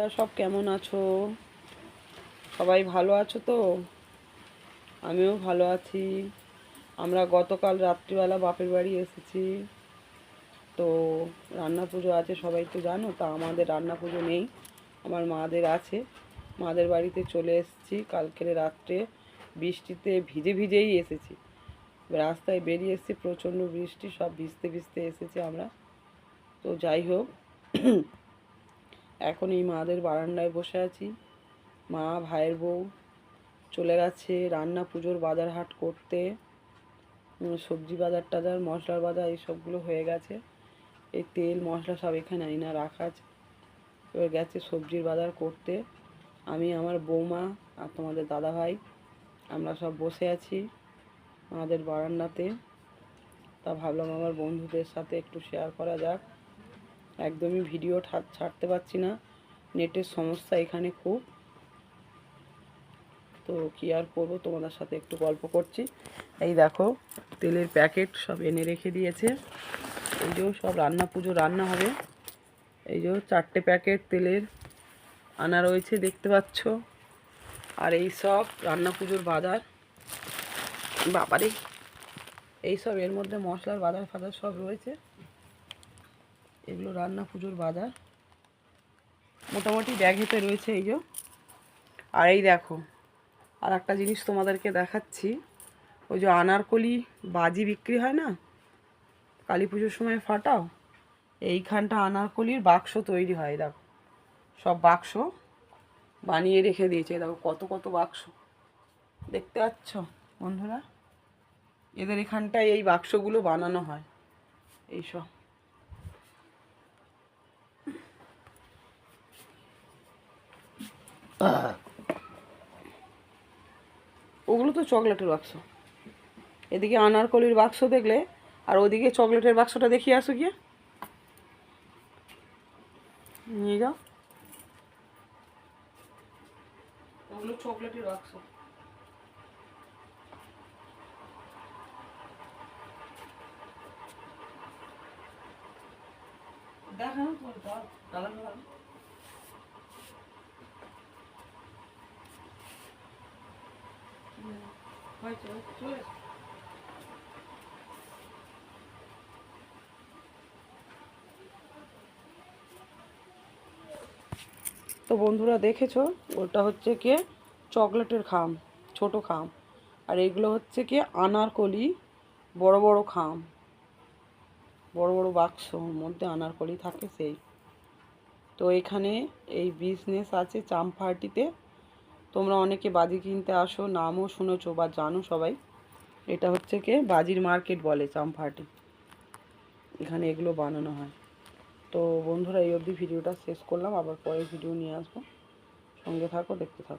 তোমরা সব কেমন আছো? সবাই ভালো আছো তো? আমিও ভালো আছি। আমরা গতকাল রাত্রিবেলা বাপের বাড়ি এসেছি। তো রান্না পুজো আছে, সবাই তো জানো, তা আমাদের রান্না পুজো নেই। আমার মাদের আছে। মাদের বাড়িতে চলে এসেছি। কালকের রাত্রে বৃষ্টিতে ভিজে ভিজেই এসেছি। রাস্তায় বেরিয়ে এসেছি, প্রচণ্ড বৃষ্টি, সব ভিজতে ভিজতে এসেছি আমরা। তো যাই হোক এখন এই মাদের বারান্দায় বসে আছি। মা, ভাইয়ের বউ চলে গেছে রান্না, পুজোর বাজার হাট করতে। সবজি বাজার টাজার, মশলার বাজার এইসবগুলো হয়ে গেছে। এই তেল, মশলা সব এখানে আইনা রাখা আছে। এবার গেছে সবজির বাজার করতে। আমি, আমার বৌমা আর তোমাদের দাদা ভাই আমরা সব বসে আছি আমাদের বারান্দাতে। তা ভাবলাম আমার বন্ধুদের সাথে একটু শেয়ার করা যাক। একদমই ভিডিও ছাড়তে পারছি না। নেটের সমস্যা এখানে খুব। তো কি আর করব? তোমাদের সাথে একটু গল্প করছি। এই দেখো, তেলের প্যাকেট সব এনে রেখে দিয়েছে। এই যে সব রান্না পুজো রান্না হবে। এই যে চারটে প্যাকেট তেলের আনা রয়েছে, দেখতে পাচ্ছ। আর এই সব রান্না, পুজোর বাজার। বাবারে! এই সব এর মধ্যে মশলার বাজার ফাজার সব রয়েছে। এগুলো রান্না পুজোর বাজার। মোটামুটি ব্যাগেতে রয়েছে এই যে। আর এই দেখো, আর একটা জিনিস তোমাদেরকে দেখাচ্ছি। ওই যে আনারকলি বাজি বিক্রি হয় না? কালী পুজোর সময় ফাটাও? এইখানটা আনারকলির বাক্স তৈরি হয়, দেখো। সব বাক্স বানিয়ে রেখে দিয়েছে, দেখো কত কত বাক্স। দেখতে পাচ্ছ বন্ধুরা? এদের এখানটায় এই বাক্সগুলো বানানো হয়। এইসব ওগুলো তো চকলেটের বাক্স। এদিকে আনারকলির বাক্স দেখলে, আর ওদিকে চকলেটের বাক্সটা দেখিয়ে আসো গিয়ে। নিয়ে যাও। চকলেটের বাক্স না তোমার দাদা দাদা হয়েছে হয়েছে, চলে এসো। তো বন্ধুরা দেখেছ? ওটা হচ্ছে কি চকলেটের খাম, ছোট খাম। আর এগুলো হচ্ছে কি আনারকলি, বড় বড় খাম। বড় বড় বাক্স, ওর মধ্যে আনারকলি থাকে সেই। তো এখানে এই বিজনেস আছে চাম্পাহাটিতে। তোমরা অনেকে বাজি কিনতে আসো, নামও শুনেছো বা জানো সবাই। এটা হচ্ছে কে? বাজির মার্কেট বলে চাম্পাহাটি। এখানে এগুলো বানানো হয়। তো বন্ধুরা, এই অবধি ভিডিওটা শেষ করলাম। আবার পরের ভিডিও নিয়ে আসব। সঙ্গে থাকো, দেখতে থাকো।